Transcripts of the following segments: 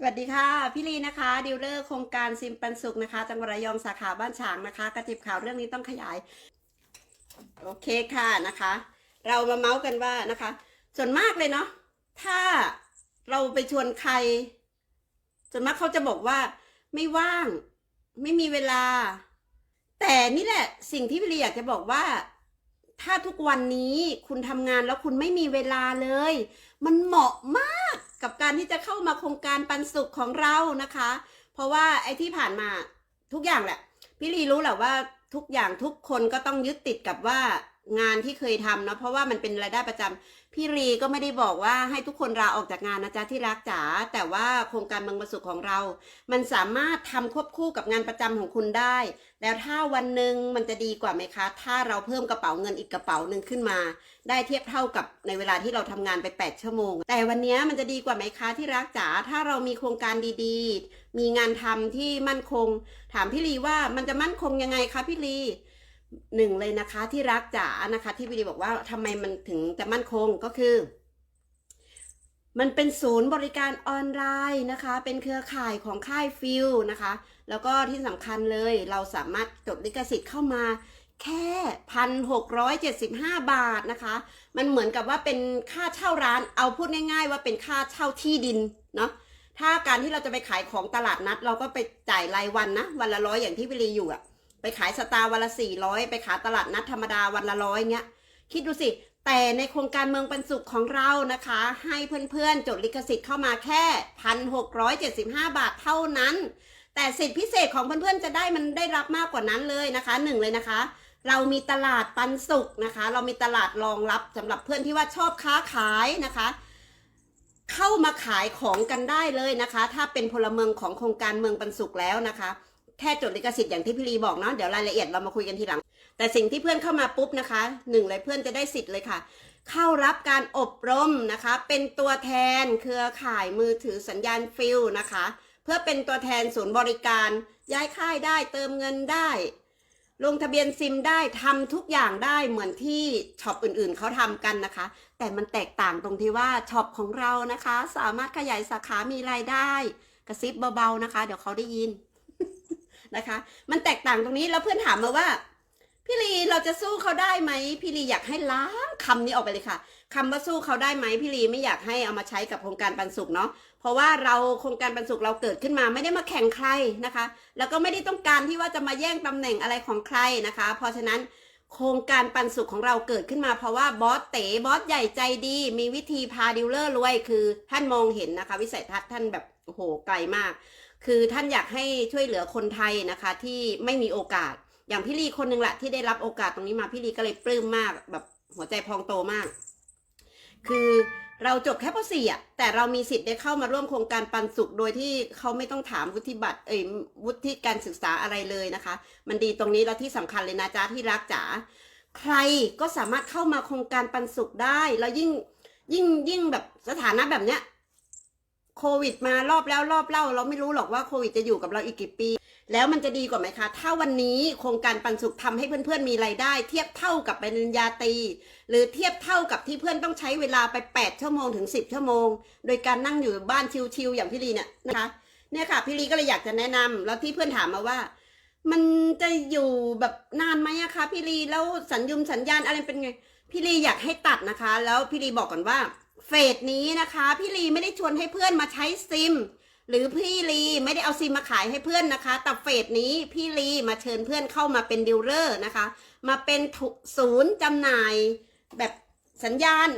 สวัสดีค่ะ พี่ลีนะคะดีลเลอร์โครงการซิมปันสุขนะคะจังหวัดระยองสาขาบ้านฉางนะคะ กระติบข่าวเรื่องนี้ต้องขยาย โอเคค่ะนะคะ เรามาเมาส์กันว่านะคะ ส่วนมากเลยเนาะถ้าเราไปชวนใคร ส่วนมากเขาจะบอกว่าไม่ว่าง ไม่มีเวลา แต่นี่แหละ สิ่งที่พี่ลีอยากจะบอกว่า ถ้าทุกวันนี้คุณทำงานแล้วคุณไม่มีเวลาเลย มันเหมาะมาก กับการที่จะเข้ามาโครงการปันสุขของเรานะคะ เพราะว่าไอ้ที่ผ่านมาทุกอย่างแหละ พี่ลีรู้แหละว่าทุกอย่างทุกคนก็ต้องยึดติดกับว่างานที่เคยทำเนาะเพราะว่ามันเป็นรายได้ประจำ พี่ลีก็ไม่ได้บอกว่าให้ทุกคนลาออกจากงานนะจ๊ะที่รักจ๋าแต่ว่าโครงการเมืองประสุขของเรา มันสามารถทำควบคู่กับงานประจำของคุณได้ แล้วถ้าวันหนึ่งมันจะดีกว่าไหมคะ ถ้าเราเพิ่มกระเป๋าเงินอีกกระเป๋าหนึ่งขึ้นมา ได้เทียบเท่ากับในเวลาที่เราทำงานไป 8 ชั่วโมง แต่วันนี้มันจะดีกว่าไหมคะที่รักจ๋าถ้าเรามีโครงการดีๆ มีงานทำที่มั่นคง ถามพี่ลีว่ามันจะมั่นคงยังไงคะพี่ลี หนึ่งเลยนะคะที่รักจ๋านะคะ ที่พี่ลีบอกว่าทำไมมันถึงจะมั่นคงก็คือ มันเป็นศูนย์บริการออนไลน์นะคะ เป็นเครือข่ายของค่ายฟิลนะคะ แล้วก็ที่สำคัญเลยเราสามารถจดลิขสิทธิ์เข้ามาแค่พันหกร้อยเจ็ดสิบห้าบาทนะคะ มันเหมือนกับว่าเป็นค่าเช่าร้าน เอาพูดง่าย ๆ ว่าเป็นค่าเช่าที่ดินเนาะ ถ้าการที่เราจะไปขายของตลาดนัด เราก็ไปจ่ายรายวันนะ วันละร้อยอย่างที่พี่ลีอยู่อะ ไปขายสตาร์วันละสี่ร้อยไปขายตลาดนัดธรรมดาวันละร้อยเงี้ย คิดดูสิ แต่ในโครงการเมืองปันสุขของเรานะคะ ให้เพื่อนๆ จดลิขสิทธิ์เข้ามาแค่พันหกร้อยเจ็ดสิบห้าบาทเท่านั้น แต่สิทธิพิเศษของเพื่อนๆ จะได้มันได้รับมากกว่านั้นเลยนะคะหนึ่งเลยนะคะ เรามีตลาดปันสุขนะคะ เรามีตลาดรองรับสำหรับเพื่อนที่ว่าชอบค้าขายนะคะเข้ามาขายของกันได้เลยนะคะ ถ้าเป็นพลเมืองของโครงการเมืองปันสุขแล้วนะคะ แค่จดลิขสิทธิ์อย่างที่พี่ลีบอกเนาะเดี๋ยวรายละเอียดเรามาคุยกันทีหลัง แต่สิ่งที่เพื่อนเข้ามาปุ๊บนะคะหนึ่งเลยเพื่อนจะได้สิทธิ์เลยค่ะ เข้ารับการอบรมนะคะ เป็นตัวแทนเครือข่ายมือถือสัญญาณฟิลนะคะ เพื่อเป็นตัวแทนศูนย์บริการ ย้ายค่ายได้เติมเงินได้ ลงทะเบียนซิมได้ทำทุกอย่างได้เหมือนที่ช็อปอื่นๆเขาทำกันนะคะ แต่มันแตกต่างตรงที่ว่าช็อปของเรานะคะ สามารถขยายสาขามีรายได้ กระซิบเบาๆนะคะ เดี๋ยวเขาได้ยิน นะคะ มันแตกต่างตรงนี้แล้วเพื่อนถามมาว่า พี่ลีเราจะสู้เขาได้ไหมพี่ลีอยากให้ล้างคำนี้ออกไปเลยค่ะคำว่าสู้เขาได้ไหมพี่ลีไม่อยากให้เอามาใช้กับโครงการปันสุขเนาะเพราะว่าเราโครงการปันสุขเราเกิดขึ้นมาไม่ได้มาแข่งใครนะคะ แล้วก็ไม่ได้ต้องการที่ว่าจะมาแย่งตำแหน่งอะไรของใครนะคะ เพราะฉะนั้นโครงการปันสุขของเราเกิดขึ้นมาเพราะว่าบอสเต๋บอสใหญ่ใจดี มีวิธีพาดิวเลอร์รวยคือท่านมองเห็นนะคะ วิสัยทัศน์ท่านแบบโอ้โหไกลมาก คือท่านอยากให้ช่วยเหลือคนไทยนะคะที่ไม่มีโอกาส อย่างพี่ลีคนหนึ่งแหละที่ได้รับโอกาสตรงนี้มาพี่ลีก็เลยปลื้มมากแบบหัวใจพองโตมาก คือเราจบแค่ป .4 อะแต่เรามีสิทธิ์ได้เข้ามาร่วมโครงการปันสุขโดยที่เขาไม่ต้องถามวุฒิบัตรเอ้ยวุฒิการศึกษาอะไรเลยนะคะ มันดีตรงนี้แล้วที่สำคัญเลยนะจ๊ะที่รักจ๋าใครก็สามารถเข้ามาโครงการปันสุขได้ แล้วยิ่งยิ่งยิ่งแบบสถานะแบบเนี้ย โควิดมารอบแล้วรอบเล่า เราไม่รู้หรอกว่าโควิดจะอยู่กับเราอีกกี่ปี แล้วมันจะดีกว่าไหมคะ ถ้าวันนี้โครงการปันสุขทำให้เพื่อนๆมีรายได้ เทียบเท่ากับปริญญาตรีหรือเทียบเท่ากับที่เพื่อนต้องใช้เวลาไป 8 ชั่วโมงถึง 10 ชั่วโมง โดยการนั่งอยู่บ้านชิลๆอย่างพี่ลีเนี่ยนะคะเนี่ยค่ะพี่ลีก็เลยอยากจะแนะนำแล้วที่เพื่อนถามมาว่า มันจะอยู่แบบนานไหมอะคะพี่ลีแล้วสัญญุมสัญญาณอะไรเป็นไงพี่ลีอยากให้ตัดนะคะ แล้วพี่ลีบอกก่อนว่า เฟสนี้นะคะ พี่ลีไม่ได้ชวนให้เพื่อนมาใช้ซิม หรือพี่ลีไม่ได้เอาซิมมาขายให้เพื่อนนะคะ แต่เฟสนี้พี่ลีมาเชิญเพื่อนเข้ามาเป็นดีลเลอร์นะคะ มาเป็นศูนย์จำหน่าย แบบสัญญาณ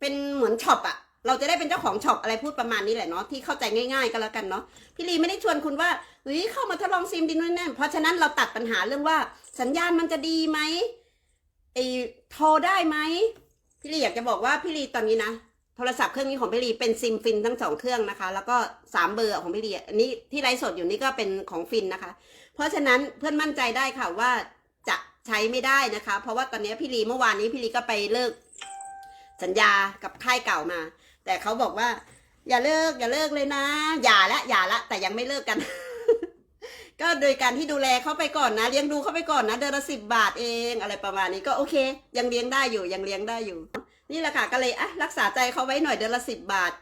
เป็นเหมือนช็อปอะเราจะได้เป็นเจ้าของช็อปอะไรพูดประมาณนี้แหละเนาะที่เข้าใจง่ายๆก็แล้วกันเนาะพี่ลีไม่ได้ชวนคุณว่าเฮ้ยเข้ามาทดลองซิมดินนู่นนั่นเพราะฉะนั้นเราตัดปัญหาเรื่องว่าสัญญาณมันจะดีไหมไอโทรได้ไหมพี่ลีอยากจะบอกว่าพี่ลีตอนนี้นะ โทรศัพท์เครื่องนี้ของพี่ลีเป็นซิมฟินทั้งสองเครื่องนะคะ แล้วก็สามเบอร์ของพี่ลีอันนี้ที่ไลฟ์สดอยู่นี่ก็เป็นของฟินนะคะ เพราะฉะนั้นเพื่อนมั่นใจได้ค่ะว่าจะใช้ไม่ได้นะคะ เพราะว่าตอนนี้พี่ลีเมื่อวานนี้พี่ลีก็ไปเลิกสัญญากับค่ายเก่ามา แต่เขาบอกว่า อย่าเลิกอย่าเลิกเลยนะ อย่าละอย่าละ แต่ยังไม่เลิกกัน ก็โดยการที่ดูแลเขาไปก่อนนะเลี้ยงดูเขาไปก่อนนะเดือนละสิบบาทเอง อะไรประมาณนี้ก็โอเค ยังเลี้ยงได้อยู่ยังเลี้ยงได้อยู่ นี่แหละค่ะก็เลยอะรักษาใจเขาไว้หน่อยเดือนละสิบบาท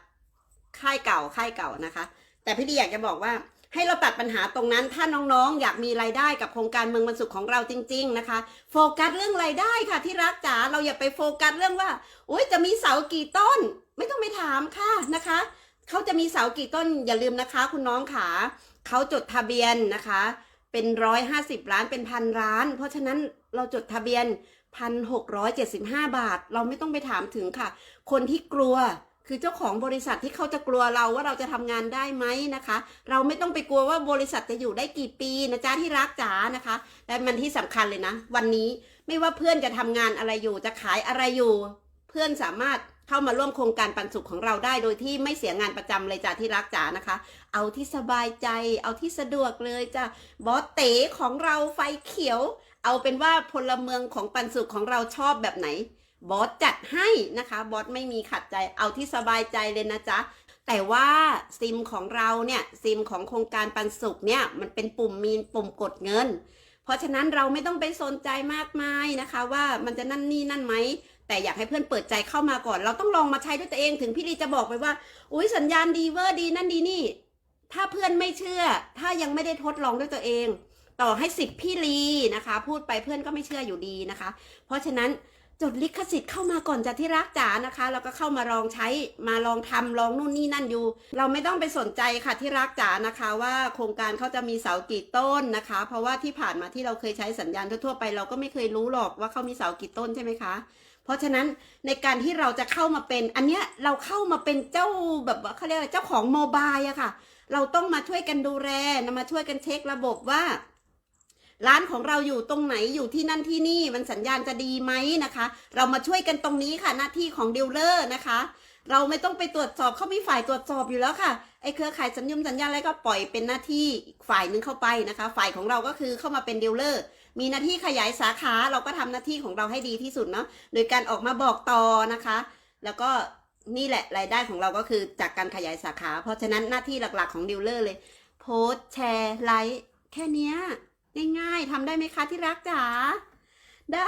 ค่ายเก่าค่ายเก่านะคะ แต่พี่ดีอยากจะบอกว่า ให้เราตัดปัญหาตรงนั้น ถ้าน้องๆ อยากมีรายได้กับโครงการเมืองบรรสุขของเราจริง ๆ นะคะ โฟกัสเรื่องรายได้ค่ะ ที่รักจ๋าเราอย่าไปโฟกัสเรื่องว่าโอ๊ยจะมีเสากี่ต้น ไม่ต้องไปถามค่ะนะคะเขาจะมีเสากี่ต้นอย่าลืมนะคะ คุณน้องขาเขาจดทะเบียนนะคะ เป็นร้อยห้าสิบล้านเป็นพันล้าน เพราะฉะนั้นเราจดทะเบียน พันหกร้อยเจ็ดสิบห้าบาท เราไม่ต้องไปถามถึงค่ะ คนที่กลัวคือเจ้าของบริษัทที่เขาจะกลัวเราว่าเราจะทำงานได้ไหมนะคะ เราไม่ต้องไปกลัวว่าบริษัทจะอยู่ได้กี่ปีนะจ๊ะที่รักจ๋านะคะและมันที่สำคัญเลยนะ วันนี้ไม่ว่าเพื่อนจะทำงานอะไรอยู่จะขายอะไรอยู่ เพื่อนสามารถเข้ามาร่วมโครงการปันสุขของเราได้โดยที่ไม่เสียงานประจำเลยจ้ะที่รักจ๋านะคะ เอาที่สบายใจ เอาที่สะดวกเลยจ้ะบอสเต๋ของเราไฟเขียว เอาเป็นว่าพลเมืองของปันสุขของเราชอบแบบไหน บอสจัดให้นะคะ บอสไม่มีขัดใจ เอาที่สบายใจเลยนะจ๊ะ แต่ว่าซิมของเราเนี่ย ซิมของโครงการปันสุขเนี่ย มันเป็นปุ่มมีนปุ่มกดเงิน เพราะฉะนั้นเราไม่ต้องไปสนใจมากมายนะคะ ว่ามันจะนั่นนี่นั่นไหมแต่อยากให้เพื่อนเปิดใจเข้ามาก่อน เราต้องลองมาใช้ด้วยตัวเอง ถึงพี่ลีจะบอกไปว่า อุ้ยสัญญาณดีเวอร์ดีนั่นดีนี่ ถ้าเพื่อนไม่เชื่อ ถ้ายังไม่ได้ทดลองด้วยตัวเอง ต่อให้สิบพี่ลีนะคะ พูดไปเพื่อนก็ไม่เชื่ออยู่ดีนะคะ เพราะฉะนั้นจดลิขสิทธิ์เข้ามาก่อนจะที่รักจ๋านะคะแล้วก็เข้ามาลองใช้มาลองทำลองนู่นนี่นั่นอยู่ เราไม่ต้องไปสนใจค่ะที่รักจ๋านะคะว่าโครงการเขาจะมีเสากี่ต้นนะคะ เพราะว่าที่ผ่านมาที่เราเคยใช้สัญญาณทั่วๆไปเราก็ไม่เคยรู้หรอกว่าเขามีเสากี่ต้นใช่ไหมคะ เพราะฉะนั้นในการที่เราจะเข้ามาเป็นอันเนี้ยเราเข้ามาเป็นเจ้าแบบว่าเขาเรียกอะไรเจ้าของโมบายอะค่ะ เราต้องมาช่วยกันดูแลมาช่วยกันเช็คระบบว่า ร้านของเราอยู่ตรงไหนอยู่ที่นั่นที่นี่มันสัญญาณจะดีไหมนะคะ เรามาช่วยกันตรงนี้ค่ะหน้าที่ของดีลเลอร์นะคะ เราไม่ต้องไปตรวจสอบเขามีฝ่ายตรวจสอบอยู่แล้วค่ะไอ้เครือข่ายสัญญมสัญญาณอะไรก็ปล่อยเป็นหน้าที่ฝ่ายหนึงเข้าไปนะคะ ฝ่ายของเราก็คือเข้ามาเป็นดีลเลอร์มีหน้าที่ขยายสาขาเราก็ทำหน้าที่ของเราให้ดีที่สุดเนาะโดยการออกมาบอกต่อนะคะ แล้วก็นี่แหละรายได้ของเราก็คือจากการขยายสาขา เพราะฉะนั้นหน้าที่หลักๆของดีลเลอร์เลย โพสแชร์ไลค์แค่เนี้ย ง่ายๆทำได้ไหมคะที่รักจ๋าได้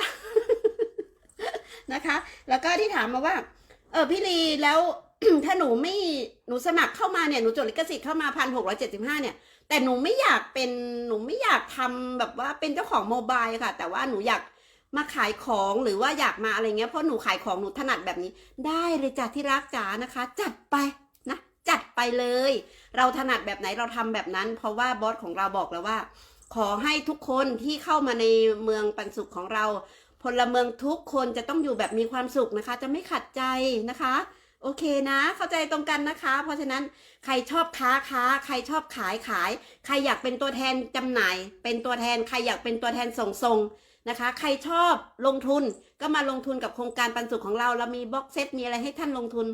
นะคะ แล้วก็ที่ถามมาว่า เออพี่ลีแล้ว ถ้าหนูไม่หนูสมัครเข้ามาเนี่ยหนูจดลิขสิทธิ์เข้ามาพันหกร้อยเจ็ดสิบห้าเนี่ย แต่หนูไม่อยากเป็นหนูไม่อยากทำแบบว่าเป็นเจ้าของโมบายค่ะ แต่ว่าหนูอยากมาขายของหรือว่าอยากมาอะไรเงี้ยเพราะหนูขายของหนูถนัดแบบนี้ ได้เลยจ้ะที่รักจ๋านะคะ จัดไปนะจัดไปเลย เราถนัดแบบไหนเราทำแบบนั้น เพราะว่าบอสของเราบอกแล้วว่า ขอให้ทุกคนที่เข้ามาในเมืองปันสุขของเรา พลเมืองทุกคนจะต้องอยู่แบบมีความสุขนะคะ จะไม่ขัดใจนะคะ โอเคนะ เข้าใจตรงกันนะคะ เพราะฉะนั้นใครชอบค้าค้า ใครชอบขายขาย ใครอยากเป็นตัวแทนจำหน่าย เป็นตัวแทนใครอยากเป็นตัวแทนส่งส่งนะคะ ใครชอบลงทุนก็มาลงทุนกับโครงการปันสุขของเรา เรามีบ็อกเซตมีอะไรให้ท่านลงทุน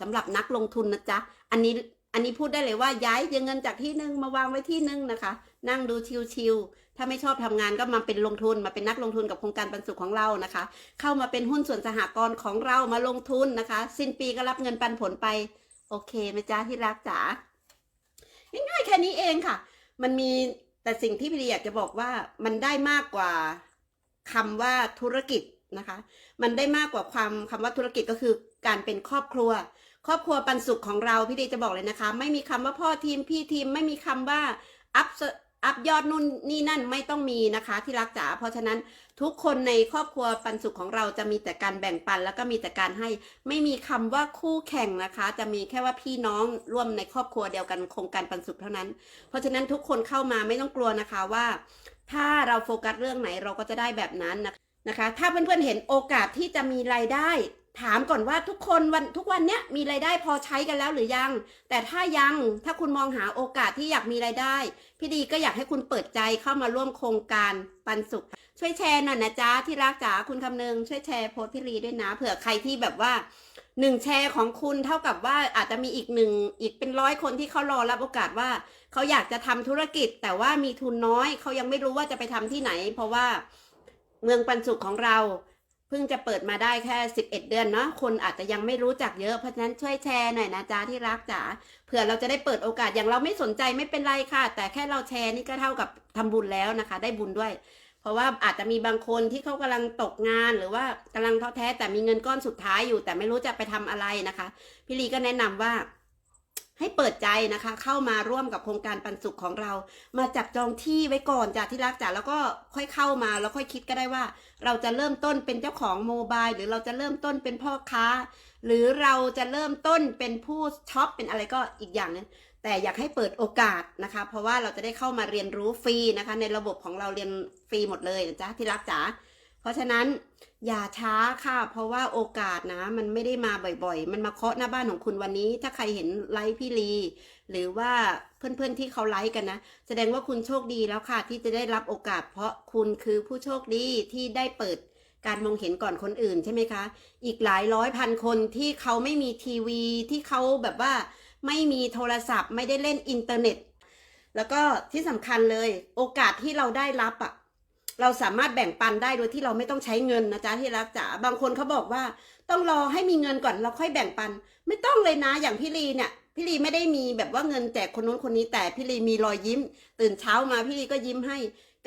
สำหรับนักลงทุนนะจ๊ะ อันนี้อันนี้พูดได้เลยว่าย้ายเงินจากที่หนึ่งมาวางไว้ที่หนึ่งนะคะ นั่งดูชิวๆถ้าไม่ชอบทำงานก็มาเป็นลงทุนมาเป็นนักลงทุนกับโครงการปันสุขของเรานะคะ เข้ามาเป็นหุ้นส่วนสหกรณ์ของเรามาลงทุนนะคะ สิ้นปีก็รับเงินปันผลไป โอเคไหมจ๊ะที่รักจ๋าง่ายๆแค่นี้เองค่ะ มันมีแต่สิ่งที่พี่อยากจะบอกว่ามันได้มากกว่าคำว่าธุรกิจนะคะ มันได้มากกว่าความคำว่าธุรกิจก็คือการเป็นครอบครัว ครอบครัวปันสุขของเราพี่ดีจะบอกเลยนะคะ ไม่มีคำว่าพ่อทีมพี่ทีมไม่มีคำว่าอัพ อัพยอดนู่นนี่นั่นไม่ต้องมีนะคะ ที่รักจ๋าเพราะฉะนั้นทุกคนในครอบครัวปันสุขของเราจะมีแต่การแบ่งปัน แล้วก็มีแต่การให้ไม่มีคำว่าคู่แข่งนะคะ จะมีแค่ว่าพี่น้องร่วมในครอบครัวเดียวกันโครงการปันสุขเท่านั้น เพราะฉะนั้นทุกคนเข้ามาไม่ต้องกลัวนะคะว่า ถ้าเราโฟกัสเรื่องไหนเราก็จะได้แบบนั้นนะคะ ถ้าเพื่อนๆเห็นโอกาสที่จะมีรายได้ ถามก่อนว่าทุกคนวันทุกวันเนี้ยมีรายได้พอใช้กันแล้วหรือยัง แต่ถ้ายังถ้าคุณมองหาโอกาสที่อยากมีรายได้ พี่ดีก็อยากให้คุณเปิดใจเข้ามาร่วมโครงการปันสุข ช่วยแชร์หน่อยนะจ๊ะที่รักจ๋าคุณคำนึงช่วยแชร์โพสต์พี่ลีด้วยนะเผื่อใครที่แบบว่าหนึ่งแชร์ของคุณเท่ากับว่าอาจจะมีอีกหนึ่งอีกเป็นร้อยคนที่เขารอรับโอกาสว่า เขาอยากจะทำธุรกิจ แต่ว่ามีทุนน้อยเขายังไม่รู้ว่าจะไปทำที่ไหน เพราะว่าเมืองปันสุขของเรา เพิ่งจะเปิดมาได้แค่ 11 เดือนเนาะคนอาจจะยังไม่รู้จักเยอะเพราะฉะนั้นช่วยแชร์หน่อยนะจ๊ะที่รักจ๋าเผื่อเราจะได้เปิดโอกาสอย่างเราไม่สนใจไม่เป็นไรค่ะ แต่แค่เราแชร์นี่ก็เท่ากับทำบุญแล้วนะคะ ได้บุญด้วย เพราะว่าอาจจะมีบางคนที่เขากำลังตกงานหรือว่ากำลังท้อแท้แต่มีเงินก้อนสุดท้ายอยู่ แต่ไม่รู้จะไปทำอะไรนะคะพี่ลีก็แนะนำว่า ให้เปิดใจนะคะ เข้ามาร่วมกับโครงการปันสุขของเรา มาจับจองที่ไว้ก่อนจ้ะที่รักจ้ะแล้วก็ค่อยเข้ามาแล้วค่อยคิดก็ได้ว่า เราจะเริ่มต้นเป็นเจ้าของโมบายหรือเราจะเริ่มต้นเป็นพ่อค้า หรือเราจะเริ่มต้นเป็นผู้ช็อปเป็นอะไรก็อีกอย่างนึงแต่อยากให้เปิดโอกาสนะคะ เพราะว่าเราจะได้เข้ามาเรียนรู้ฟรีนะคะ ในระบบของเราเรียนฟรีหมดเลยนะจ๊ะที่รักจ๋า เพราะฉะนั้นอย่าช้าค่ะ เพราะว่าโอกาสนะ มันไม่ได้มาบ่อยๆ มันมาเคาะหน้าบ้านของคุณวันนี้ ถ้าใครเห็นไลฟ์พี่ลี หรือว่าเพื่อนๆที่เขาไลฟ์กันนะ แสดงว่าคุณโชคดีแล้วค่ะ ที่จะได้รับโอกาส เพราะคุณคือผู้โชคดีที่ได้เปิดการมองเห็นก่อนคนอื่นใช่ไหมคะ อีกหลายร้อยพันคนที่เขาไม่มีทีวีที่เขาแบบว่า ไม่มีโทรศัพท์ ไม่ได้เล่นอินเทอร์เน็ต แล้วก็ที่สำคัญเลย โอกาสที่เราได้รับอะ่ะ เราสามารถแบ่งปันได้โดยที่เราไม่ต้องใช้เงินนะจ๊ะที่รักจ๋าบางคนเขาบอกว่า ต้องรอให้มีเงินก่อนเราค่อยแบ่งปัน ไม่ต้องเลยนะอย่างพี่ลีเนี่ยพี่ลีไม่ได้มีแบบว่าเงินแจกคนนู้นคนนี้แต่พี่ลีมีรอยยิ้ม ตื่นเช้ามาพี่ลีก็ยิ้มให้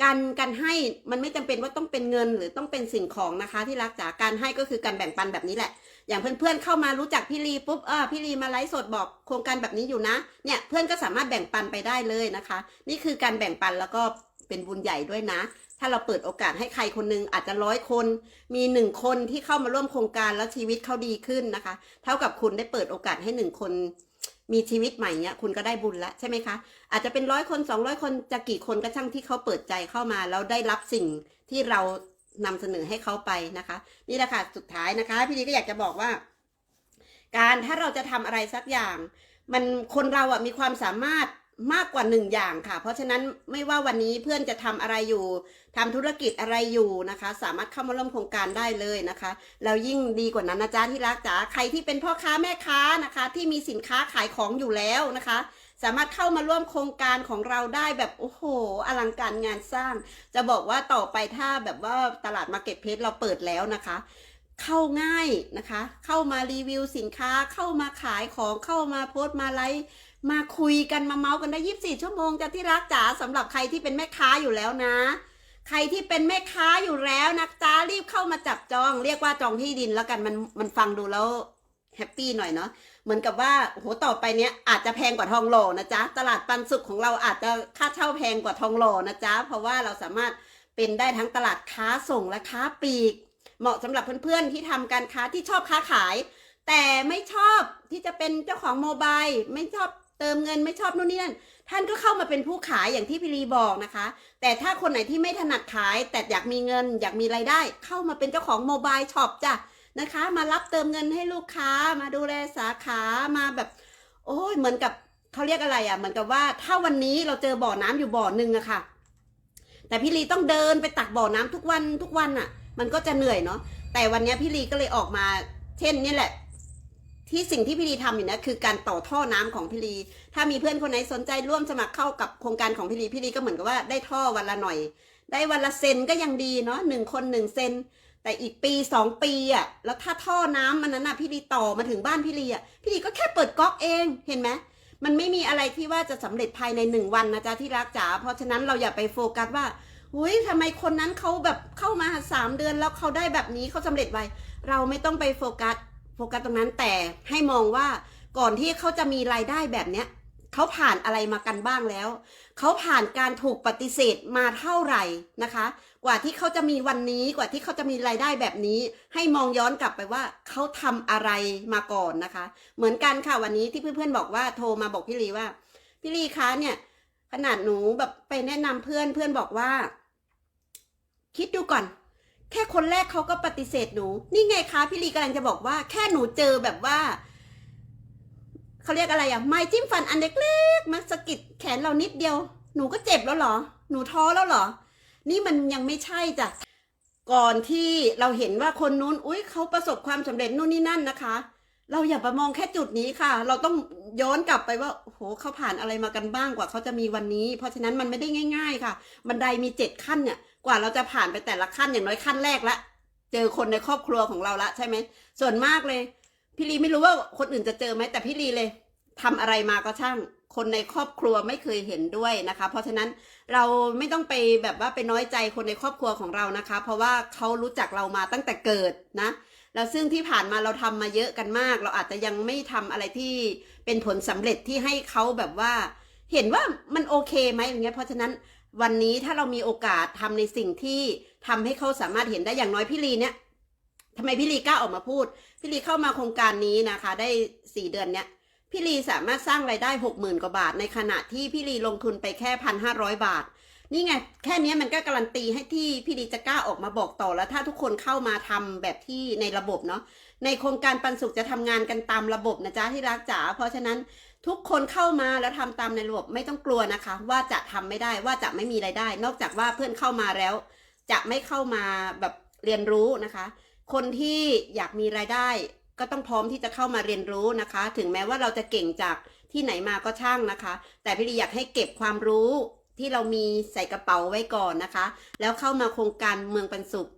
การการให้มันไม่จำเป็นว่าต้องเป็นเงินหรือต้องเป็นสิ่งของนะคะ ที่รักจ๋าการให้ก็คือการแบ่งปันแบบนี้แหละ อย่างเพื่อนๆเข้ามารู้จักพี่ลีปุ๊บเออพี่ลีมาไลฟ์สดบอกโครงการแบบนี้อยู่นะเนี่ยเพื่อนก็สามารถแบ่งปันไปได้เลยนะคะ นี่คือการแบ่งปันแล้วก็ เป็นบุญใหญ่ด้วยนะ ถ้าเราเปิดโอกาสให้ใครคนหนึงอาจจะร้อยคน มีหนึ่งคนที่เข้ามาร่วมโครงการแล้วชีวิตเขาดีขึ้นนะคะ เท่ากับคุณได้เปิดโอกาสให้หนึ่งคน มีชีวิตใหม่เนี่ยคุณก็ได้บุญแล้วใช่ไหมคะ อาจจะเป็นร้อยคนสองร้อยคนจะกี่คนก็ช่างที่เขาเปิดใจเข้ามาแล้วได้รับสิ่งที่เรานำเสนอให้เขาไปนะคะ นี่แหละค่ะสุดท้ายนะคะพี่ลีก็อยากจะบอกว่า การถ้าเราจะทำอะไรสักอย่าง มันคนเราอะมีความสามารถ มากกว่าหนึ่งอย่างค่ะ เพราะฉะนั้นไม่ว่าวันนี้เพื่อนจะทำอะไรอยู่ทำธุรกิจอะไรอยู่นะคะ สามารถเข้ามาร่วมโครงการได้เลยนะคะแล้วยิ่งดีกว่านั้นนะจ๊ะที่รักจ๋าใครที่เป็นพ่อค้าแม่ค้านะคะ ที่มีสินค้าขายของอยู่แล้วนะคะ สามารถเข้ามาร่วมโครงการของเราได้แบบโอ้โหอลังการงานสร้าง จะบอกว่าต่อไปถ้าแบบว่าตลาดมาเก็ตเพจเราเปิดแล้วนะคะเข้าง่ายนะคะ เข้ามารีวิวสินค้า เข้ามาขายของ เข้ามาโพสต์มาไลฟ์ มาคุยกันมาเมาส์กันได้24ชั่วโมงจะที่รักจ๋าสำหรับใครที่เป็นแม่ค้าอยู่แล้วนะ ใครที่เป็นแม่ค้าอยู่แล้วนะจ๊ะรีบเข้ามาจับจอง เรียกว่าจองที่ดินแล้วกันมันมันฟังดูแล้วแฮปปี้หน่อยเนาะเหมือนกับว่าโหต่อไปเนี้ยอาจจะแพงกว่าทองหล่อนะจ๊ะตลาดปันสุขของเราอาจจะค่าเช่าแพงกว่าทองหล่อนะจ๊ะเพราะว่าเราสามารถเป็นได้ทั้งตลาดค้าส่งและค้าปลีก เหมาะสำหรับเพื่อนๆที่ทำการค้าที่ชอบค้าขาย แต่ไม่ชอบที่จะเป็นเจ้าของโมบายไม่ชอบ เติมเงินไม่ชอบนู่นนี่นั่น ท่านก็เข้ามาเป็นผู้ขายอย่างที่พี่ลีบอกนะคะ แต่ถ้าคนไหนที่ไม่ถนัดขาย แต่อยากมีเงิน อยากมีไรายได้ เข้ามาเป็นเจ้าของโมบายช็อปจ้ะนะคะ มารับเติมเงินให้ลูกค้า มาดูแลสาขามาแบบ โอ้ยเหมือนกับเขาเรียกอะไรอะ เหมือนกับว่าถ้าวันนี้เราเจอบ่อน้ำอยู่บ่อหนึ่งอะค่ะ แต่พี่ลีต้องเดินไปตักบ่อน้ำทุกวันทุกวันอะมันก็จะเหนื่อยเนาะแต่วันนี้พี่ลีก็เลยออกมา เช่นนี่แหละ ที่สิ่งที่พี่ลีทำอยู่นะคือการต่อท่อน้ำของพี่ลีถ้ามีเพื่อนคนไหนสนใจร่วมสมัครเข้ากับโครงการของพี่ลีพี่ลีก็เหมือนกับว่าได้ท่อวันละหน่อย ได้วันละเซนก็ยังดีเนาะหนึ่งคนหนึ่งเซนแต่อีกปีสองปีอะแล้วถ้าท่อน้ำมันนั้นอะพี่ลีต่อมาถึงบ้านพี่ลีอะพี่ลีก็แค่เปิดก๊อกเองเห็นไหมมันไม่มีอะไรที่ว่าจะสำเร็จภายในหนึ่งวันนะจ๊ะที่รักจ๋าเพราะฉะนั้นเราอย่าไปโฟกัสว่าหุยทำไมคนนั้นเขาแบบเข้ามาสามเดือนแล้วเขาได้แบบนี้เขาสำเร็จไวเราไม่ต้องไปโฟกัส โฟกัสตรงนั้นแต่ให้มองว่าก่อนที่เขาจะมีรายได้แบบเนี้ยเขาผ่านอะไรมากันบ้างแล้ว เขาผ่านการถูกปฏิเสธมาเท่าไหร่นะคะ กว่าที่เขาจะมีวันนี้ กว่าที่เขาจะมีรายได้แบบนี้ ให้มองย้อนกลับไปว่าเขาทำอะไรมาก่อนนะคะ เหมือนกันค่ะวันนี้ที่เพื่อนๆบอกว่าโทรมาบอกพี่ลีว่า พี่ลีคะเนี่ย ขนาดหนูแบบไปแนะนำเพื่อนเพื่อนบอกว่า คิดดูก่อน แค่คนแรกเขาก็ปฏิเสธหนู นี่ไงคะพี่ลีกำลังจะบอกว่า แค่หนูเจอแบบว่าเขาเรียกอะไรอะไม้จิ้มฟันอันเล็กๆมาสะกิดแขนเรานิดเดียว หนูก็เจ็บแล้วหรอ หนูท้อแล้วหรอ นี่มันยังไม่ใช่จ้ะก่อนที่เราเห็นว่าคนนู้นอุ้ยเขาประสบความสำเร็จนู่นนี่นั่นนะคะ เราอย่าไปมองแค่จุดนี้ค่ะ เราต้องย้อนกลับไปว่าโหเขาผ่านอะไรมากันบ้างกว่าเขาจะมีวันนี้ เพราะฉะนั้นมันไม่ได้ง่าย ๆ ค่ะ บันไดมีเจ็ดขั้นเนี่ย กว่าเราจะผ่านไปแต่ละขั้นอย่างน้อยขั้นแรกละ เจอคนในครอบครัวของเราละใช่ไหมส่วนมากเลย พี่ลีไม่รู้ว่าคนอื่นจะเจอไหมแต่พี่ลีเลยทำอะไรมาก็ช่าง คนในครอบครัวไม่เคยเห็นด้วยนะคะ เพราะฉะนั้นเราไม่ต้องไปแบบว่าไปน้อยใจคนในครอบครัวของเรานะคะ เพราะว่าเขารู้จักเรามาตั้งแต่เกิดนะแล้วซึ่งที่ผ่านมาเราทำมาเยอะกันมาก เราอาจจะยังไม่ทำอะไรที่เป็นผลสำเร็จที่ให้เขาแบบว่า เห็นว่ามันโอเคไหมอย่างเงี้ยเพราะฉะนั้น วันนี้ถ้าเรามีโอกาสทำในสิ่งที่ทำให้เขาสามารถเห็นได้อย่างน้อยพี่ลีเนี่ยทำไมพี่ลีกล้าออกมาพูด พี่ลีเข้ามาโครงการนี้นะคะ ได้สี่เดือนเนี้ยพี่ลีสามารถสร้างรายได้หกหมื่นกว่าบาท ในขณะที่พี่ลีลงทุนไปแค่พันห้าร้อยบาท นี่ไงแค่นี้มันก็การันตีให้ที่พี่ลีจะกล้าออกมาบอกต่อแล้ว ถ้าทุกคนเข้ามาทำแบบที่ในระบบเนาะในโครงการปันสุขจะทำงานกันตามระบบนะจ๊ะที่รักจ๋าเพราะฉะนั้น ทุกคนเข้ามาแล้วทำตามในระบบไม่ต้องกลัวนะคะ ว่าจะทำไม่ได้ว่าจะไม่มีรายได้ นอกจากว่าเพื่อนเข้ามาแล้ว จะไม่เข้ามาแบบเรียนรู้นะคะ คนที่อยากมีรายได้ ก็ต้องพร้อมที่จะเข้ามาเรียนรู้นะคะ ถึงแม้ว่าเราจะเก่งจากที่ไหนมาก็ช่างนะคะ แต่พี่ลีอยากให้เก็บความรู้ที่เรามีใส่กระเป๋าไว้ก่อนนะคะ แล้วเข้ามาโครงการเมืองปันสุข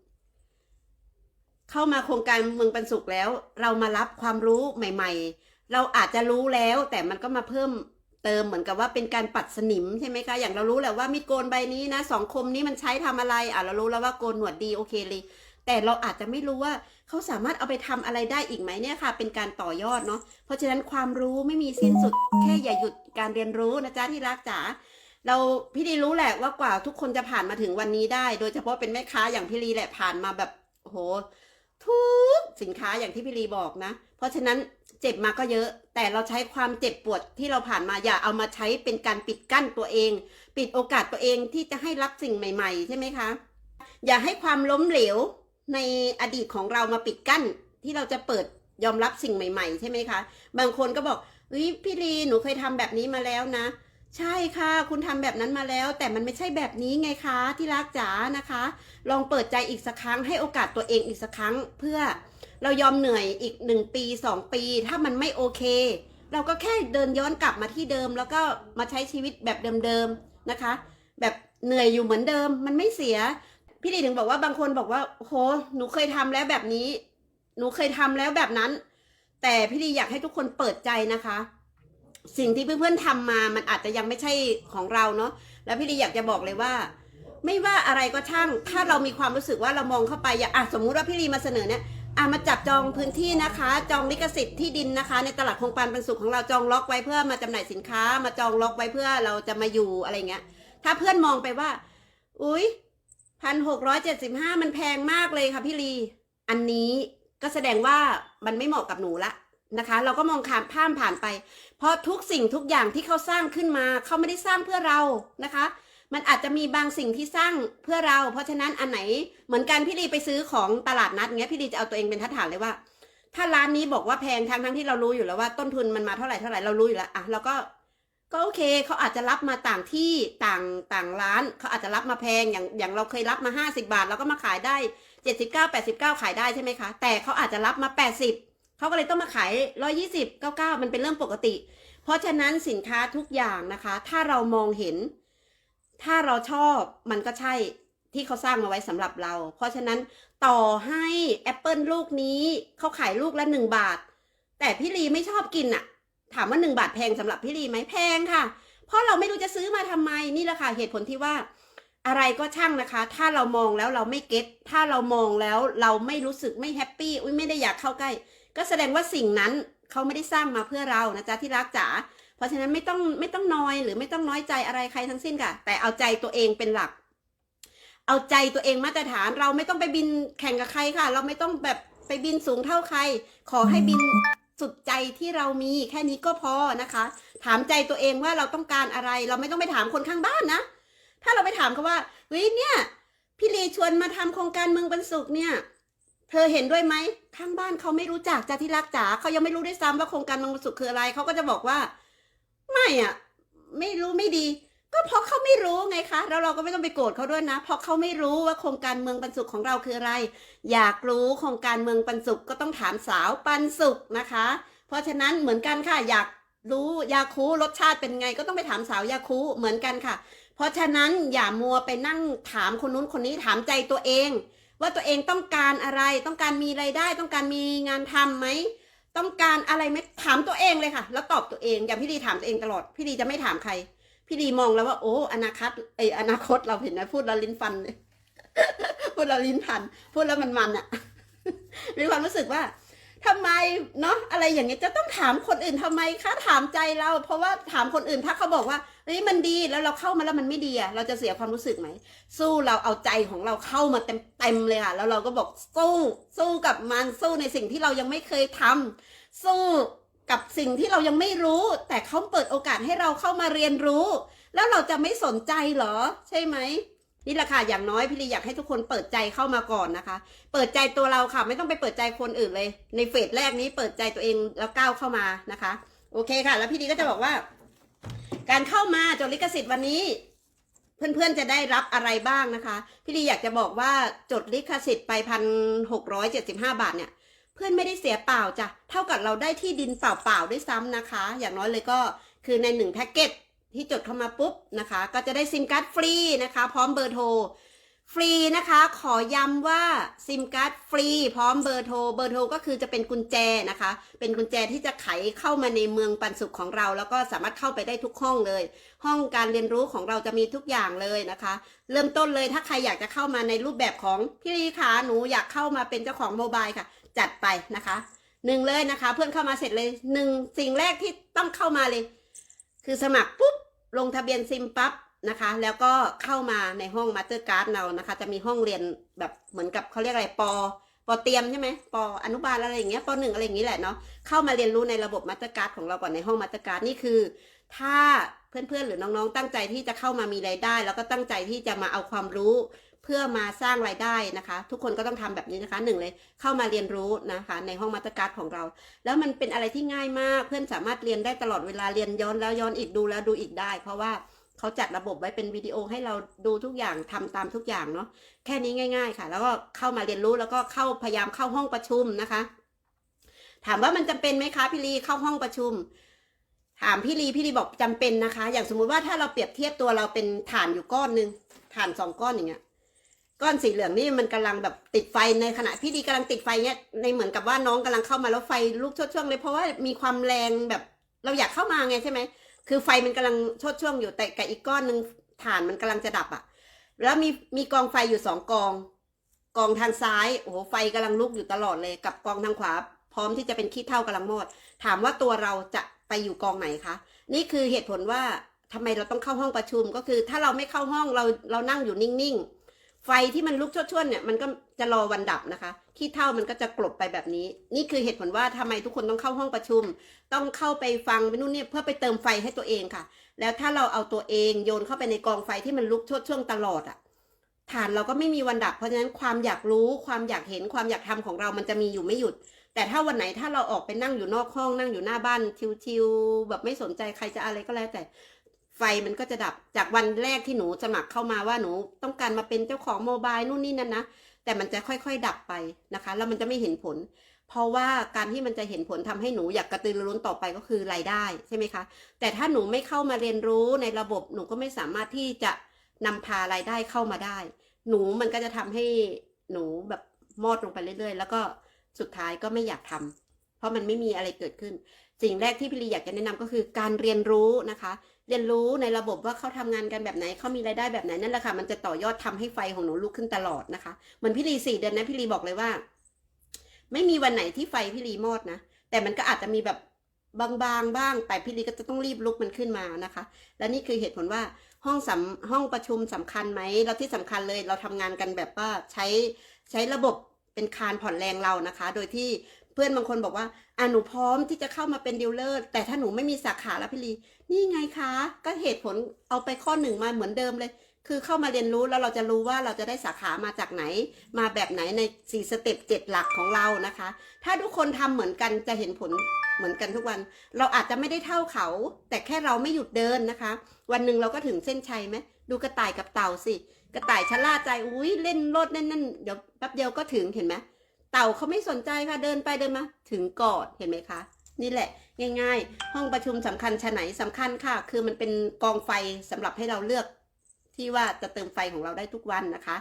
เข้ามาโครงการเมืองปันสุขแล้ว เรามารับความรู้ใหม่ ๆ เราอาจจะรู้แล้วแต่มันก็มาเพิ่มเติมเหมือนกับว่าเป็นการปัดสนิมใช่ไหมคะ อย่างเรารู้แหละว่ามีดโกนใบนี้นะสองคมนี้มันใช้ทำอะไรอะเรารู้แล้วว่าโกนหนวดดีโอเคเลย แต่เราอาจจะไม่รู้ว่าเขาสามารถเอาไปทำอะไรได้อีกไหมเนี่ยค่ะ เป็นการต่อยอดเนาะเพราะฉะนั้นความรู้ไม่มีสิ้นสุดแค่อย่าหยุดการเรียนรู้นะจ๊ะที่รักจ๋าเราพี่ลีรู้แหละว่ากว่าทุกคนจะผ่านมาถึงวันนี้ได้ โดยเฉพาะเป็นแม่ค้าอย่างพี่ลีแหละผ่านมาแบบโหทุกสินค้าอย่างที่พี่ลีบอกนะ เพราะฉะนั้น เจ็บมาก็เยอะ แต่เราใช้ความเจ็บปวดที่เราผ่านมาอย่าเอามาใช้เป็นการปิดกั้นตัวเอง ปิดโอกาสตัวเองที่จะให้รับสิ่งใหม่ ๆ ใช่ไหมคะ อย่าให้ความล้มเหลวในอดีตของเรามาปิดกั้นที่เราจะเปิดยอมรับสิ่งใหม่ ๆ ใช่ไหมคะ บางคนก็บอกเฮ้ยพี่ลีหนูเคยทำแบบนี้มาแล้วนะ ใช่ค่ะ คุณทำแบบนั้นมาแล้ว แต่มันไม่ใช่แบบนี้ไงคะ ที่รักจ๋านะคะ ลองเปิดใจอีกสักครั้งให้โอกาสตัวเองอีกสักครั้งเพื่อ เรายอมเหนื่อยอีกหนึ่งปีสองปี ถ้ามันไม่โอเค เราก็แค่เดินย้อนกลับมาที่เดิม แล้วก็มาใช้ชีวิตแบบเดิมๆนะคะ แบบเหนื่อยอยู่เหมือนเดิม มันไม่เสีย พี่ลีถึงบอกว่าบางคนบอกว่าโหหนูเคยทำแล้วแบบนี้ หนูเคยทำแล้วแบบนั้น แต่พี่ลีอยากให้ทุกคนเปิดใจนะคะ สิ่งที่เพื่อนๆทำมา มันอาจจะยังไม่ใช่ของเราเนาะแล้วพี่ลีอยากจะบอกเลยว่าไม่ว่าอะไรก็ช่าง ถ้าเรามีความรู้สึกว่าเรามองเข้าไป อย่างอะสมมุติว่าพี่ลีมาเสนอเนี่ย อะมาจับจองพื้นที่นะคะ จองลิขสิทธิ์ที่ดินนะคะ ในตลาดคงการบรรสุขของเราจองล็อกไว้เพื่อมาจำหน่ายสินค้า มาจองล็อกไว้เพื่อเราจะมาอยู่อะไรเงี้ย ถ้าเพื่อนมองไปว่า อุ้ยพันหกร้อยเจ็ดสิบห้ามันแพงมากเลยค่ะพี่ลี อันนี้ก็แสดงว่ามันไม่เหมาะกับหนูละนะคะ เราก็มองข้ามข้ามผ่านไป เพราะทุกสิ่งทุกอย่างที่เขาสร้างขึ้นมาเขาไม่ได้สร้างเพื่อเรานะคะ มันอาจจะมีบางสิ่งที่สร้างเพื่อเรา เพราะฉะนั้นอันไหนเหมือนกันพี่ลีไปซื้อของตลาดนัดเงี้ยพี่ลีจะเอาตัวเองเป็นทัดฐานเลยว่า ถ้าร้านนี้บอกว่าแพงทั้งทั้งที่เรารู้อยู่แล้วว่าต้นทุนมันมาเท่าไหร่เท่าไหร่เรารู้อยู่แล้วอะเราก็ก็โอเคเขาอาจจะรับมาต่างที่ต่างต่างร้านเขาอาจจะรับมาแพงอย่างอย่างเราเคยรับมา 50 บาทเราก็มาขายได้เจ็ดสิบเก้าแปดสิบเก้าขายได้ใช่ไหมคะ แต่เขาอาจจะรับมาแปดสิบเขาก็เลยต้องมาขายร้อยี่สิบเก้าเก้ามันเป็นเรื่องปกติ เพราะฉะนั้นสินค้าทุกอย่างนะคะ ถ้าเรามองเห็น ถ้าเราชอบมันก็ใช่ที่เขาสร้างมาไว้สำหรับเรา เพราะฉะนั้นต่อให้แอปเปิลลูกนี้เขาขายลูกละหนึ่งบาท แต่พี่ลีไม่ชอบกินอะถามว่าหนึ่งบาทแพงสำหรับพี่ลีไหมแพงค่ะ เพราะเราไม่รู้จะซื้อมาทำไมนี่แหละค่ะเหตุผลที่ว่าอะไรก็ช่างนะคะ ถ้าเรามองแล้วเราไม่เก็ตถ้าเรามองแล้วเราไม่รู้สึกไม่แฮปปี้อุ้ยไม่ได้อยากเข้าใกล้ ก็แสดงว่าสิ่งนั้นเขาไม่ได้สร้างมาเพื่อเรานะจ๊ะที่รักจ๋า เพราะฉะนั้นไม่ต้องไม่ต้องนอยหรือไม่ต้องน้อยใจอะไรใครทั้งสิ้นค่ะ แต่เอาใจตัวเองเป็นหลัก เอาใจตัวเองมาตรฐานเราไม่ต้องไปบินแข่งกับใครค่ะ เราไม่ต้องแบบไปบินสูงเท่าใคร ขอให้บินสุดใจที่เรามีแค่นี้ก็พอนะคะ ถามใจตัวเองว่าเราต้องการอะไร เราไม่ต้องไปถามคนข้างบ้านนะ ถ้าเราไปถามเขาว่าเฮ้ยเนี่ยพี่ลีชวนมาทำโครงการเมืองบรรสุขเนี่ย เธอเห็นด้วยไหมข้างบ้านเขาไม่รู้จักจ้าที่รักจ๋าเขายังไม่รู้ด้วยซ้ำว่าโครงการเมืองบรรสุขคืออะไรเขาก็จะบอกว่า ไม่อะ ไม่รู้ไม่ดี ก็เพราะเขาไม่รู้ไงคะแล้วเราก็ไม่ต้องไปโกรธเขาด้วยนะ เพราะเขาไม่รู้ว่าโครงการเมืองปันสุขของเราคืออะไร อยากรู้โครงการเมืองปันสุขก็ต้องถามสาวปันสุขนะคะ เพราะฉะนั้นเหมือนกันค่ะอยากรู้ยาคูรสชาติเป็นไงก็ต้องไปถามสาวยาคูเหมือนกันค่ะ เพราะฉะนั้นอย่ามัวไปนั่งถามคนนู้นคนนี้ถามใจตัวเอง ว่าตัวเองต้องการอะไรต้องการมีไรายได้ ต้องการมีงานทำไหม ต้องการอะไรไหมถามตัวเองเลยค่ะ แล้วตอบตัวเองอย่างพี่ดีถามตัวเองตลอด พี่ดีจะไม่ถามใคร พี่ดีมองแล้วว่าโอ้อนาคตเออนาคตเราเห็นนะพูดแล้วลิ้นฟันพูดแล้วลิ้นพัน พูดแล้วมันมันอะมีความรู้สึกว่า ทำไมเนาะอะไรอย่างเงี้ยจะต้องถามคนอื่นทำไมคะถามใจเรา เพราะว่าถามคนอื่นถ้าเขาบอกว่าเฮ้ยมันดีแล้วเราเข้ามาแล้วมันไม่ดีอะเราจะเสียความรู้สึกไหม สู้เราเอาใจของเราเข้ามาเต็มเต็มเลยค่ะ แล้วเราก็บอกสู้สู้กับมันสู้ในสิ่งที่เรายังไม่เคยทำสู้กับสิ่งที่เรายังไม่รู้ แต่เขาเปิดโอกาสให้เราเข้ามาเรียนรู้ แล้วเราจะไม่สนใจเหรอ ใช่ไหม นี่แหละค่ะ อย่างน้อยพี่ลีอยากให้ทุกคนเปิดใจเข้ามาก่อนนะคะ เปิดใจตัวเราค่ะ ไม่ต้องไปเปิดใจคนอื่นเลย ในเฟสแรกนี้เปิดใจตัวเองแล้วก้าวเข้ามานะคะ โอเคค่ะ แล้วพี่ลีก็จะบอกว่า การเข้ามาจดลิขสิทธิ์วันนี้ เพื่อนๆจะได้รับอะไรบ้างนะคะ พี่ลีอยากจะบอกว่าจดลิขสิทธิ์ไปพันหกร้อยเจ็ดสิบห้าบาทเนี่ย เพื่อนไม่ได้เสียเปล่าจ้ะเท่ากับเราได้ที่ดินเปล่าๆด้วยซ้ำนะคะ อย่างน้อยเลยก็คือในหนึ่งแพ็กเกจ ที่จดเข้ามาปุ๊บนะคะ ก็จะได้ซิมการ์ดฟรีนะคะ พร้อมเบอร์โทรฟรีนะคะ ขอย้ำว่าซิมการ์ดฟรี พร้อมเบอร์โทร เบอร์โทรก็คือจะเป็นกุญแจนะคะ เป็นกุญแจที่จะไขเข้ามาในเมืองปันสุขของเรา แล้วก็สามารถเข้าไปได้ทุกห้องเลย ห้องการเรียนรู้ของเราจะมีทุกอย่างเลยนะคะ เริ่มต้นเลยถ้าใครอยากจะเข้ามาในรูปแบบของพี่ลีขาหนูอยากเข้ามาเป็นเจ้าของโมบายค่ะ จัดไปนะคะหนึ่งเลยนะคะ เพื่อนเข้ามาเสร็จเลยหนึ่งสิ่งแรกที่ต้องเข้ามาเลย คือสมัครปุ๊บ ลงทะเบียนซิมปั๊บนะคะ แล้วก็เข้ามาในห้องมาสเตอร์การ์ดเรานะคะ จะมีห้องเรียนแบบเหมือนกับเขาเรียกอะไรปอปอเตรียมใช่ไหมปออนุบาลอะไรอย่างเงี้ยปอหนึ่งอะไรอย่างงี้แหละเนาะเข้ามาเรียนรู้ในระบบมาสเตอร์การ์ดของเราก่อนในห้องมาสเตอร์การ์ดนี่คือ ถ้าเพื่อนๆหรือน้องๆ ตั้งใจที่จะเข้ามามีรายได้ แล้วก็ตั้งใจที่จะมาเอาความรู้ พื่อมาสร้างรายได้นะคะ ทุกคนก็ต้องทำแบบนี้นะคะหนึ่งเลยเข้ามาเรียนรู้นะคะ ในห้องมาตรการของเรา แล้วมันเป็นอะไรที่ง่ายมาก เพื่อนสามารถเรียนได้ตลอดเวลาเรียนย้อนแล้วย้อนอีกดูแล้วดูอีกได้ เพราะว่าเขาจัดระบบไว้เป็นวิดีโอให้เราดูทุกอย่างทำตามทุกอย่างเนาะแค่นี้ง่าย ๆ ค่ะ แล้วก็เข้ามาเรียนรู้แล้วก็เข้าพยายามเข้าห้องประชุมนะคะ ถามว่ามันจำเป็นไหมคะพี่ลีเข้าห้องประชุมถามพี่ลีพี่ลีบอกจำเป็นนะคะ อย่างสมมุติว่าถ้าเราเปรียบเทียบตัวเราเป็นฐานอยู่ก้อนหนึ่งฐานสองก้อนอย่างเงี้ย ก้อนสีเหลืองนี่มันกำลังแบบติดไฟในขณะพี่ดีกำลังติดไฟเนี่ยในเหมือนกับว่าน้องกำลังเข้ามาแล้วไฟลุกชดช่วงเลยเพราะว่ามีความแรงแบบเราอยากเข้ามาไงใช่ไหมคือไฟมันกำลังชดช่วงอยู่แต่กับอีกก้อนหนึ่งฐานมันกำลังจะดับอะแล้วมีมีกองไฟอยู่สองกอง กองทางซ้ายโอ้โหไฟกำลังลุกอยู่ตลอดเลยกับกองทางขวา พร้อมที่จะเป็นขี้เท่ากำลังมอด ถามว่าตัวเราจะไปอยู่กองไหนคะนี่คือเหตุผลว่าทำไมเราต้องเข้าห้องประชุมก็คือ ถ้าเราไม่เข้าห้องเราเรานั่งอยู่นิ่งๆ ไฟที่มันลุกชดๆเนี่ยมันก็จะรอวันดับนะคะขี้เท่ามันก็จะกลบไปแบบนี้ นี่คือเหตุผลว่าทำไมทุกคนต้องเข้าห้องประชุม ต้องเข้าไปฟังไปนู่นเนี่ยเพื่อไปเติมไฟให้ตัวเองค่ะ แล้วถ้าเราเอาตัวเองโยนเข้าไปในกองไฟที่มันลุกชดช่วงตลอดอะฐานเราก็ไม่มีวันดับ เพราะฉะนั้นความอยากรู้ความอยากเห็นความอยากทำของเรามันจะมีอยู่ไม่หยุด แต่ถ้าวันไหนถ้าเราออกไปนั่งอยู่นอกห้องนั่งอยู่หน้าบ้านชิวๆแบบไม่สนใจใครจะอะไรก็แล้วแต่ ไฟมันก็จะดับจากวันแรกที่หนูสมัครเข้ามาว่าหนูต้องการมาเป็นเจ้าของโมบายนู่นนี่นั่นนะแต่มันจะค่อยๆ ดับไปนะคะ แล้วมันจะไม่เห็นผล เพราะว่าการที่มันจะเห็นผลทำให้หนูอยากกระตือรือร้นต่อไปก็คือรายได้ใช่ไหมคะ แต่ถ้าหนูไม่เข้ามาเรียนรู้ในระบบหนูก็ไม่สามารถที่จะนำพารายได้เข้ามาได้ หนูมันก็จะทำให้หนูแบบมอดลงไปเรื่อยๆ แล้วก็สุดท้ายก็ไม่อยากทำเพราะมันไม่มีอะไรเกิดขึ้น สิ่งแรกที่พี่ลีอยากจะแนะนำก็คือการเรียนรู้นะคะ เรียนรู้ในระบบว่าเขาทำงานกันแบบไหนเขามีรายได้แบบไหนนั่นแหละค่ะมันจะต่อยอดทำให้ไฟของหนูลุกขึ้นตลอดนะคะเหมือนพี่ลีสี่เดือนนะพี่ลีบอกเลยว่า ไม่มีวันไหนที่ไฟพี่ลีมอดนะแต่มันก็อาจจะมีแบบบางๆบ้าง แต่พี่ลีก็จะต้องรีบลุกมันขึ้นมานะคะ และนี่คือเหตุผลว่าห้องสำห้องประชุมสำคัญไหมแล้วที่สำคัญเลยเราทำงานกันแบบว่าใช้ใช้ระบบเป็นคานผ่อนแรงเรานะคะ โดยที่ เพื่อนบางคนบอกว่าอะหนูพร้อมที่จะเข้ามาเป็นดีลเลอร์ แต่ถ้าหนูไม่มีสาขาล้วพี่ลี นี่ไงคะ ก็เหตุผลเอาไปข้อหนึ่งมาเหมือนเดิมเลย คือเข้ามาเรียนรู้แล้วเราจะรู้ว่าเราจะได้สาขามาจากไหน มาแบบไหนใน4สเต็ป7หลักของเรานะคะ ถ้าทุกคนทำเหมือนกันจะเห็นผลเหมือนกันทุกวัน เราอาจจะไม่ได้เท่าเขา แต่แค่เราไม่หยุดเดินนะคะ วันหนึ่งเราก็ถึงเส้นชัยไหมดูกระต่ายกับเต่าสิ กระต่ายชะล่าใจอุ้ยเล่นโลดนั่นนั่นเดี๋ยวแป๊บเดียวก็ถึงเห็นไหม เต่าเขาไม่สนใจค่ะเดินไปเดินมา ถึงกอนเห็นไหมคะ นี่แหละ ง่าย ๆ ห้องประชุมสำคัญชะไหนสำคัญค่ะ คือมันเป็นกองไฟสำหรับให้เราเลือกที่ว่าจะเติมไฟของเราได้ทุกวันนะคะ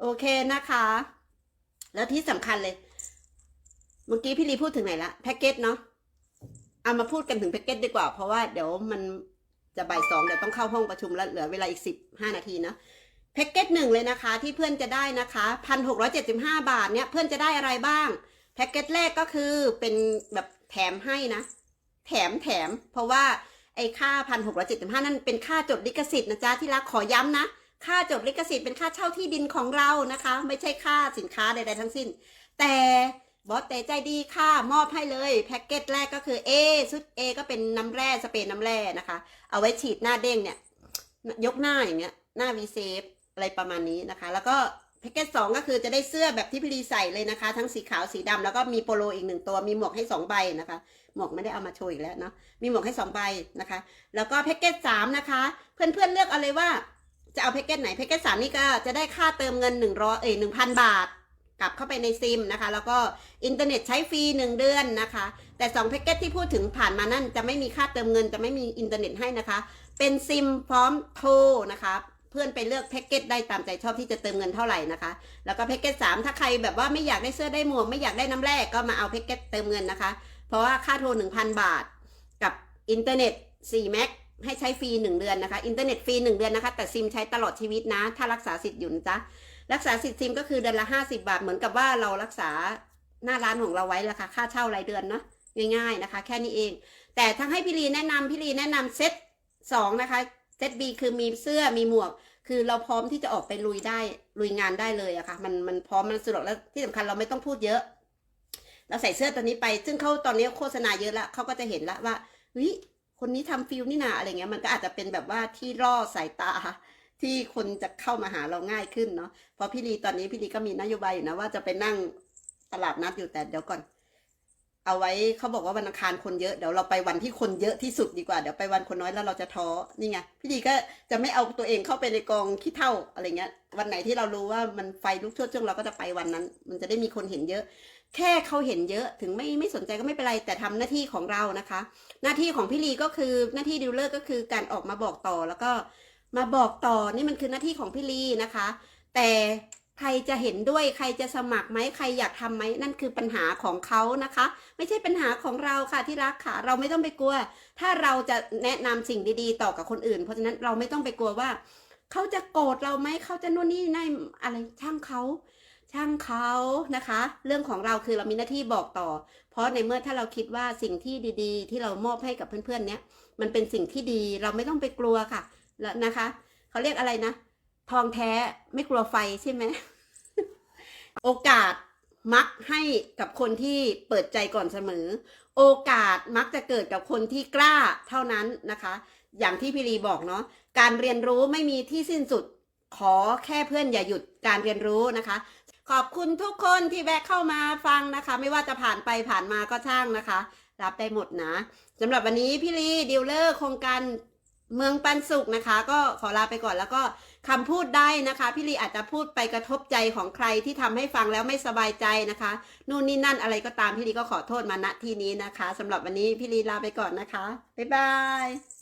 โอเคนะคะ แล้วที่สำคัญเลย เมื่อกี้พี่ลีพูดถึงไหนละแพ็กเกจเนาะเอามาพูดกันถึงแพ็กเกจดีกว่า เพราะว่าเดี๋ยวมันจะบ่ายสองเดี๋ยวต้องเข้าห้องประชุมแล้วเหลือเวลาอีกสิบห้านาทีเนาะ แพ็กเกจหนึ่งเลยนะคะที่เพื่อนจะได้นะคะพันหกร้อยเจ็ดสิบห้าบาทเนี่ยเพื่อนจะได้อะไรบ้าง แพ็กเกจแรกก็คือเป็นแบบแถมให้นะ แถมแถม เพราะว่าไอ้ค่าพันหกร้อยเจ็ดสิบห้านั่นเป็นค่าจดลิขสิทธิ์นะจ๊ะที่รักขอย้ำนะ ค่าจดลิขสิทธิ์เป็นค่าเช่าที่ดินของเรานะคะ ไม่ใช่ค่าสินค้าใดๆทั้งสิ้น แต่บอสเตใจดีค่ะ มอบให้เลย แพ็กเกจแรกก็คือ A ชุด A ก็เป็นน้ำแร่สเปรย์น้ำแร่นะคะ เอาไว้ฉีดหน้าเด้งเนี่ย ยกหน้าอย่างเงี้ย หน้า V shape อะไรประมาณนี้นะคะ แล้วก็แพ็กเกจสองก็คือจะได้เสื้อแบบที่พี่ลีใส่เลยนะคะ ทั้งสีขาวสีดำแล้วก็มีโปโลอีกหนึ่งตัวมีหมวกให้สองใบนะคะ หมวกไม่ได้เอามาโชว์อีกแล้วเนาะมีหมวกให้สองใบนะคะ แล้วก็แพ็กเกจสามนะคะ เพื่อนๆเลือกเอาเลยว่าจะเอาแพ็กเกจไหนแพ็กเกจสามนี่ก็จะได้ค่าเติมเงินหนึ่งร้อยเอ้หนึ่งพันบาทกลับเข้าไปในซิมนะคะ แล้วก็อินเทอร์เน็ตใช้ฟรีหนึ่งเดือนนะคะ แต่2แพ็กเกจที่พูดถึงผ่านมานั่นจะไม่มีค่าเติมเงิน จะไม่มีอินเทอร์เน็ตให้นะคะ เป็นซิมพร้อมโทรนะคะ พื่อนไปเลือกแพ็กเกจได้ตามใจชอบที่จะเติมเงินเท่าไหร่นะคะ แล้วก็แพ็กเกจ3ถ้าใครแบบว่าไม่อยากได้เสื้อได้หมวกไม่อยากได้น้ำแร่ก็มาเอาแพ็กเกจเติมเงินนะคะ เพราะว่าค่าโทร1,000บาท กับอินเทอร์เน็ต4แม็กให้ใช้ฟรี1เดือนนะคะอินเทอร์เน็ตฟรี1เดือนนะคะ แต่ซิมใช้ตลอดชีวิตนะ ถ้ารักษาสิทธิ์อยู่นะจ๊ะรักษาสิทธิ์ซิมก็คือเดือนละห้าสิบาท เหมือนกับว่าเรารักษาหน้าร้านของเราไว้ราคาค่าเช่ารายเดือนเนาะง่ายๆนะคะ แค่นี้เอง แต่ทั้งให้พี่ลีแนะนำพี่ลีแนะนำเซตสองนะคะ เซต B คือมีเสื้อมีหมวก คือเราพร้อมที่จะออกไปลุยได้ลุยงานได้เลยอะค่ะ มันมันพร้อมมันสะดวกแล้วที่สำคัญเราไม่ต้องพูดเยอะ เราใส่เสื้อตัวนี้ไป ซึ่งเขาตอนนี้โฆษณาเยอะแล้วเขาก็จะเห็นละว่าเฮ้ยคนนี้ทำฟิลนี่นาอะไรเงี้ยมันก็อาจจะเป็นแบบว่าที่ล่อสายตาที่คนจะเข้ามาหาเราง่ายขึ้นเนาะเพราะพี่ลีตอนนี้พี่ลีก็มีนโยบายอยู่นะว่าจะไปนั่งตลาดนัดอยู่แต่เดี๋ยวก่อน เอาไว้เขาบอกว่าวันอังคารคนเยอะเดี๋ยวเราไปวันที่คนเยอะที่สุดดีกว่าเดี๋ยวไปวันคนน้อยแล้วเราจะท้อนี่ไงพี่ลีก็จะไม่เอาตัวเองเข้าไปในกองขี้เท่าอะไรเงี้ย วันไหนที่เรารู้ว่ามันไฟลุกท่วช่วงเราก็จะไปวันนั้น มันจะได้มีคนเห็นเยอะ แค่เขาเห็นเยอะถึงไม่ไม่สนใจก็ไม่เป็นไรแต่ทำหน้าที่ของเรานะคะ หน้าที่ของพี่ลีก็คือหน้าที่ดิวเลอร์ก็คือการออกมาบอกต่อแล้วก็มาบอกต่อนี่มันคือหน้าที่ของพี่ลีนะคะ แต่ ใครจะเห็นด้วยใครจะสมัครไหมใครอยากทำไหมนั่นคือปัญหาของเขานะคะ ไม่ใช่ปัญหาของเราค่ะที่รักค่ะ เราไม่ต้องไปกลัว ถ้าเราจะแนะนำสิ่งดีๆ ต่อกับคนอื่น เพราะฉะนั้นเราไม่ต้องไปกลัวว่า เขาจะโกรธเราไหมเขาจะนู่นนี่นั่นอะไรช่างเขาช่างเขานะคะ เรื่องของเราคือเรามีหน้าที่บอกต่อ เพราะในเมื่อถ้าเราคิดว่าสิ่งที่ดีๆ ที่เรามอบให้กับเพื่อนๆเนี้ยมันเป็นสิ่งที่ดีเราไม่ต้องไปกลัวค่ะแล้วนะคะเขาเรียกอะไรนะ ทองแท้ไม่กลัวไฟใช่ไหม โอกาสมักให้กับคนที่เปิดใจก่อนเสมอ โอกาสมักจะเกิดกับคนที่กล้าเท่านั้นนะคะ อย่างที่พี่ลีบอกเนาะการเรียนรู้ไม่มีที่สิ้นสุดขอแค่เพื่อนอย่าหยุดการเรียนรู้นะคะ ขอบคุณทุกคนที่แวะเข้ามาฟังนะคะ ไม่ว่าจะผ่านไปผ่านมาก็ช่างนะคะ รับได้หมดนะสำหรับวันนี้พี่ลีดีลเลอร์โครงการเมืองปันสุขนะคะ ก็ขอลาไปก่อนแล้วก็ คำพูดได้นะคะ พี่ลีอาจจะพูดไปกระทบใจของใครที่ทำให้ฟังแล้วไม่สบายใจนะคะ นู่นนี่นั่นอะไรก็ตามพี่ลีก็ขอโทษมาณที่นี้นะคะสำหรับวันนี้พี่ลีลาไปก่อนนะคะ บ๊ายบาย